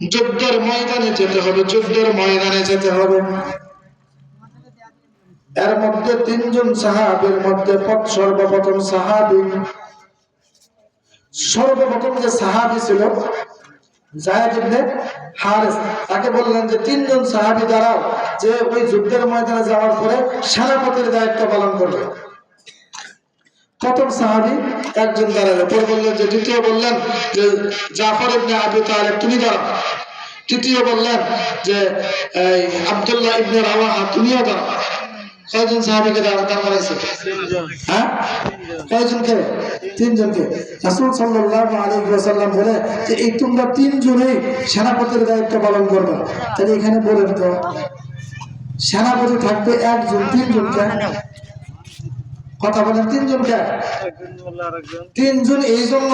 যুদ্ধের ময়দানে যেতে হবে, যুদ্ধের ময়দানে যেতে হবে। এর মধ্যে তিনজন সাহাবের মধ্যে সর্বপ্রথম সাহাবি। সর্বপ্রথম যে সাহাবি ছিল তাকে বললেন যে, তিনজন সাহাবি দাঁড়াও, যে ওই যুদ্ধের ময়দানে যাওয়ার পরে সেনাপতির দায়িত্ব পালন করবে। প্রথম সাহাবি একজন দাঁড়াল। পরে বললেন, যে দ্বিতীয় বললেন যে জাফর ইবনে আবু তালেব তুমি দাঁড়াও তৃতীয় বললেন যে আব্দুল্লাহ ইবনে রাওয়াহা, তুমিও দাঁড়াও। কয়জন সাহাবিকে দাঁড়া দাঁড় করাইছে? হ্যাঁ? কয়জনকে? তিনজনকে। রাসূল সাল্লাল্লাহু আলাইহি ওয়াসাল্লাম বলে যে, এই তোমরা সেনাপতির দায়িত্ব পালন করবে। তাহলে এখানে বলেন তো, সেনাপতি থাকবে একজন, তিনজনকে? কথা বলেন তিনজনকে তিনজন এই জন্য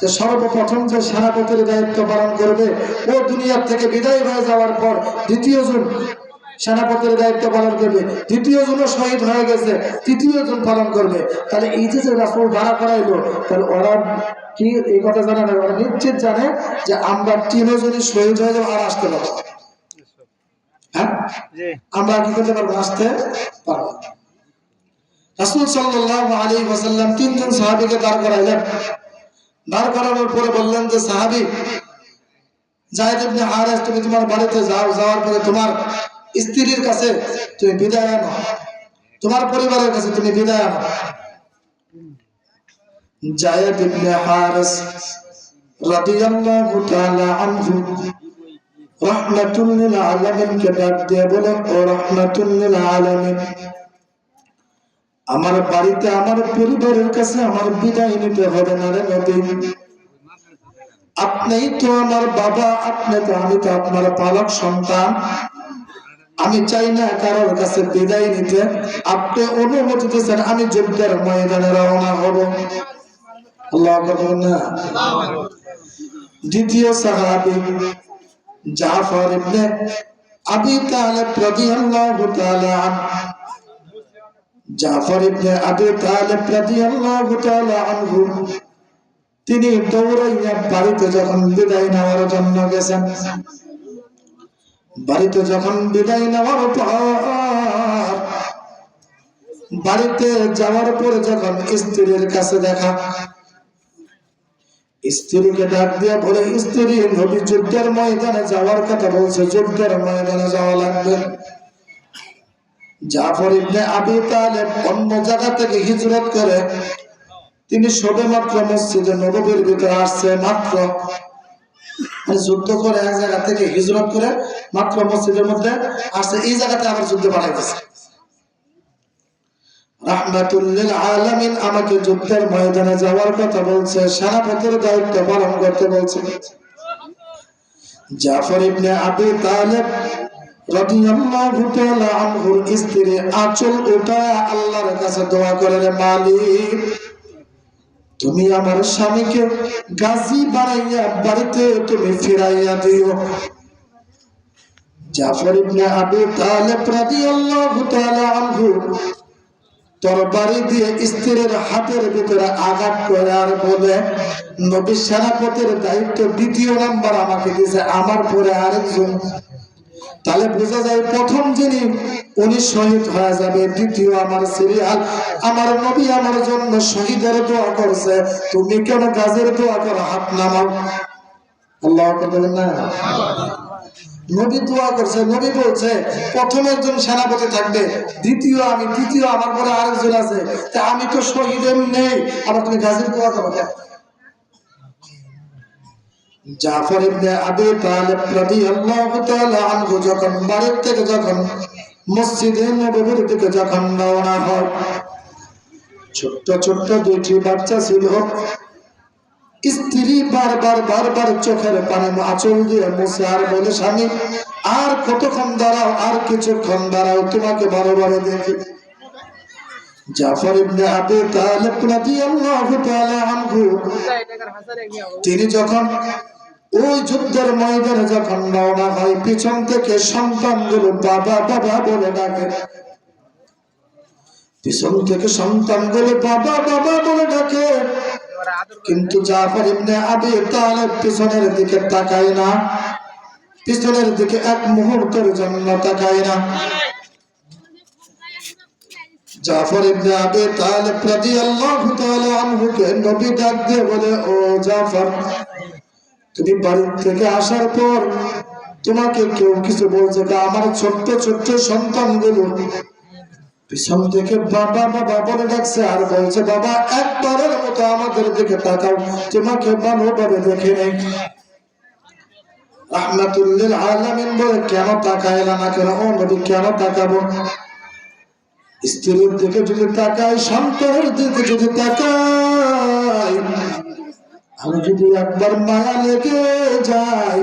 যে সর্বপ্রথম যে সেনাপতির দায়িত্ব পালন করবে ও দুনিয়ার থেকে বিদায় হয়ে যাওয়ার পর দ্বিতীয় জন সেনাপতির দায়িত্ব পালন করবে দ্বিতীয় জনও শহীদ হয়ে গেছে তৃতীয় জন পালন করবে। তাহলে এই যে রাসূল ভাড়া করাইলো তাহলে ওরা কি এই কথা জানে না? ওরা নিশ্চিত জানে যে আমরা তিনজনই শহীদ হয়ে যাব আর আসতে পারব হ্যাঁ? আমরা কি করতে পারব? আসতে পারব রাসূল সাল্লাল্লাহু আলাইহি ওয়াসাল্লাম তিনজন সাহাবীকে দাঁড় করাইলেন। দাঁড় করানোর পরে বললেন যে, সাহাবী, জায়েদ ইবনে হারেস, তুমি তোমার বাড়িতে যাও, যাওয়ার পরে তোমার স্ত্রীর কাছে তুমি বিদায় আনো। তোমার পরিবারের কাছে তুমি বিদায় আনো। জায়েদ ইবনে হারেস রাদিয়াল্লাহু তাআলা আনহু রাহমাতুল লিল আলামিন কে ডাক দিয়ে বলে ও রাহমাতুল লিল আলামিন আমার বাড়িতে, আমার পরিবারের কাছে আমার বিদায় নিতে হবে না রে নবী। আপনিই তো আমার বাবা, আপনি তো আমি তো আপনার পালক সন্তান। আমি চাই না কারোর কাছে বিদায় নিতে। আপনি অনুমতি দিয়েছেন, আমি যুদ্ধের ময়দানে রওনা হব। দ্বিতীয় সাহাবী জাফর ইবনে আবি তালেব রাদিয়াল্লাহু তাআলা জাফর ইবনে আবি তালেব রাদিয়াল্লাহু তাআলা আনহু, তিনি দৌড়াইয়া বাড়িতে যখন বিদায় নেওয়ার জন্য গেছেন, বাড়িতে যখন বিদায় নেওয়ার পর বাড়িতে যাওয়ার পরে যখন স্ত্রীর কাছে দেখা, স্ত্রীকে ডাক দিয়ে বলে, স্ত্রী, নবী যুদ্ধের ময়দানে যাওয়ার কথা বলছে, যুদ্ধের ময়দানে যাওয়া লাগবে। জাফর ইবনে আবি তালেব অন্য জায়গা থেকে হিজরত করে, তিনি সবে মসজিদে নববীর ভিতরে আসছে মাত্র। মানে যুদ্ধ করে এক জায়গা থেকে হিজরত করে মাত্র মসজিদের মধ্যে আসছে, এই জায়গাতে আবার যুদ্ধ পাঠাইতেছে রাহমাতুল্লিল আলামিন আমাকে যুদ্ধের ময়দানে যাওয়ার কথা বলছে সেনাপতির দায়িত্ব পালন করতে বলছে। জাফর ইবনে আবি তালেব তুমি আমার স্বামীকে বাড়িতে তুমি ফিরাইয়া দিও। জাফর ইবনে আবি তালেব দিয়ে স্ত্রীর হাতের ভিতরে আঘাত করে আর বলে, নবী সেনাপতির দায়িত্ব দ্বিতীয় নাম্বার আমাকে দিয়েছে, আমার পরে আরেকজন তাহলে বোঝা যায় প্রথম যিনি, উনি শহীদ হয়ে যাবে। দ্বিতীয় আমার সিরিয়াল। আমার নবী আমার জন্য শহীদের দোয়া করছে। তুমি কেন গাজের দোয়া করো? হাত নামাও। আল্লাহ না। নবী দোয়া করছে। নবী বলছে, প্রথম একজন সেনাপতি থাকবে, দ্বিতীয় আমি, তৃতীয় আমার পরে আরেকজন আছে। তা আমি তো শহীদের নেই আবার তুমি গাজের দোয়া করো জাফর ইবনে আবি তালেব রাদিয়াল্লাহু তাআলা আনহু যখন বাড়ি থেকে যখন মসজিদে নববীর দিকে যখন রওনা হয় ছোট্ট ছোট্ট দুইটি বাচ্চা ছিল। স্ত্রী বারবার বারবার চোখের পানি আঁচল দিয়ে মুছে আর বলে স্বামী আর কতক্ষণ দাঁড়াও আর কিছুক্ষণ দাঁড়াও তোমাকে ভালোভাবে দেখি। জাফর ইবনে আবি তালেব রাদিয়াল্লাহু তাআলা আনহু তিনি যখন ওই যুদ্ধের ময়দানে যখন রওনা হয়, পিছন থেকে সন্তানগুলো বাবা বাবা বলে ডাকে। পিছন থেকে সন্তানগুলো বাবা বাবা বলে ডাকে। কিন্তু জাফর ইবনে আবি তালেব পিছনের দিকে তাকায় না। পিছনের দিকে এক মুহূর্তের জন্য তাকায় না। জাফর ইবনে আবি তালেব রাদিয়াল্লাহু তাআলা আনহুকে নবী ডাক দিয়ে বলে, ও জাফর তুমি বাড়ি থেকে আসার পর তোমাকে কেউ কিছু বলছে আমার ছোট্ট ছোট্ট সন্তানগুলো। পিছন থেকে বাবা বাবা বলে ডাকছে, আর বলছে, বাবা, একবারের মতো আমাদের দিকে তাকাও, তোমাকে ভালোভাবে দেখে নেই। আলামিন বলে, কেন না কেন? ও কেন তাকাবো? স্ত্রীর দিকে যদি তাকাই সন্তানের দিকে যদি তাকাই আমি যদি একবার মায়া লেগে যাই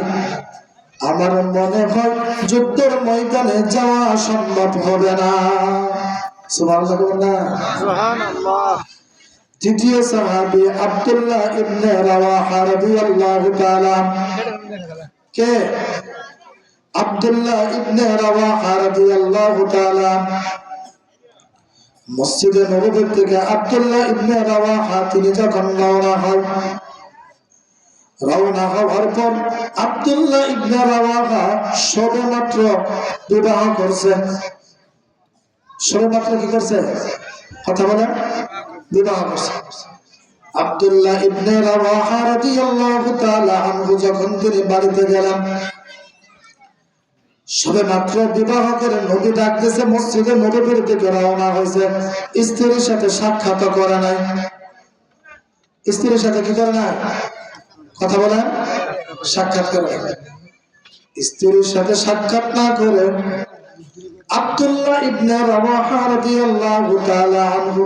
আমার মনে হয় যুদ্ধের ময়দানে যাওয়া সম্ভব হবে না। সুবহানাল্লাহ তৃতীয় সাহাবী আব্দুল্লাহ ইবনে রাওয়াহা রাদিয়াল্লাহু তাআলা। কে? আব্দুল্লাহ ইবনে রাওয়াহা রাদিয়াল্লাহু তাআলা। মসজিদে নববী থেকে আব্দুল্লাহ ইবনে রাওয়াহা তিনি যখন রওনা হয় রওনা হওয়ার পর আব্দুল্লাহ ইবনে রাওয়াহা সবেমাত্র বিবাহ করছে। সবেমাত্র কি করছে? কথা বলেন। বিবাহ করছে। আব্দুল্লাহ ইবনে রাওয়াহা রাদিয়াল্লাহু তাআলা আনহু যখন তিনি বাড়িতে গেলেন সবে মাত্র বিবাহ করে নবী ডাক দিয়েছে, মসজিদে নবীর দিকে রওনা হয়েছে। স্ত্রীর সাথে সাক্ষাৎ করে নাই। স্ত্রীর সাথে কি করে নাই? কথা বলেন। সাক্ষাৎ করে স্ত্রীর সাথে সাক্ষাৎ না করে আব্দুল্লাহ ইবনে রাওয়াহা রাদিয়াল্লাহু তাআলা আনহু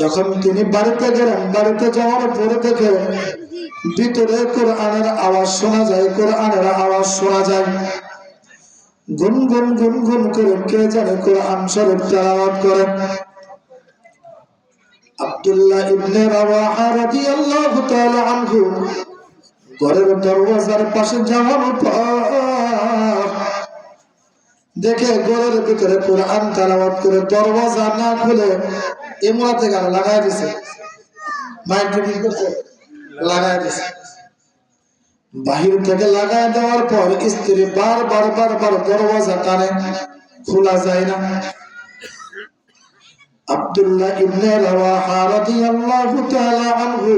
যখন তিনি বাড়িতে গেলেন, বাড়িতে যাওয়ার পরে থেকে ভিতরে কোরআনের আওয়াজ শোনা যায়, কোরআনের আওয়াজ শোনা যায়। গুনগুন গুনগুন করে কে জানে কোরআন শরীফ তেলাওয়াত করে। আব্দুল্লাহ ইবনে রাওয়াহা রাদিয়াল্লাহু তাআলা আনহু ঘরের দরওয়াজার পাশে যাওয়ার পর দেখে ঘরের ভিতরে কোরআন তেলাওয়াত করে দরওয়াজা না খুলে এমরাতে গান লাগাই দিছে। মাইক করছে, লাগাই দিছে। বাহির থেকে লাগাই দেওয়ার পর স্ত্রী বারবার বারবার দরওয়াজা টানে খোলা যায় না। আব্দুল্লাহ ইবনে রাওয়াহা রাদিয়াল্লাহু তাআলা আনহু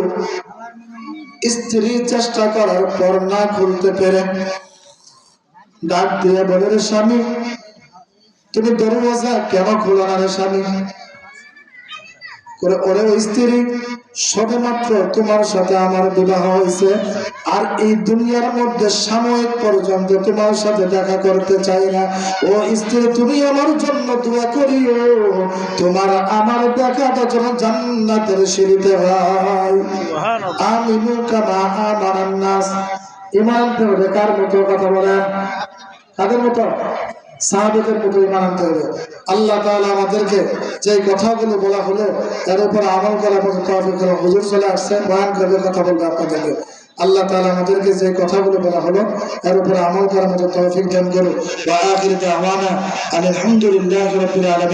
স্ত্রী চেষ্টা করার পর না খুলতে পেরে। ডাক দিয়ে বলে স্বামী, তুমি দরওয়াজা কেন খোলা না রে স্বামী? ওরে স্ত্রী সবেমাত্র তোমার সাথে আমার বিবাহ হয়েছে। আর এই দুনিয়ার মধ্যে সাময়িক পর্যন্ত তোমার সাথে দেখা করতে চাই না। ও স্ত্রী তুমি আমার জন্য দোয়া করিও। তোমার আমার দেখাটা যেন জান্নাতের সিঁড়িতে হয়। আমি আমার নাস ইমান হবে কার মতো কথা বলেন? কাদের মতো? সাহাবেদের মতো ইমান করবে আল্লাহ তাহলে আমাদেরকে যে কথাগুলো বলা হলো, তার উপর আমল করা করো হুজুর চলে আসছে, বয়ান করবে, কথা বলবে আপনাদেরকে। আল্লাহ তালা আমাদেরকে যে কথাগুলো বলা হলো, তার উপরে আমল করার মতো তৌফিক দান করো আলহামদুলিল্লাহ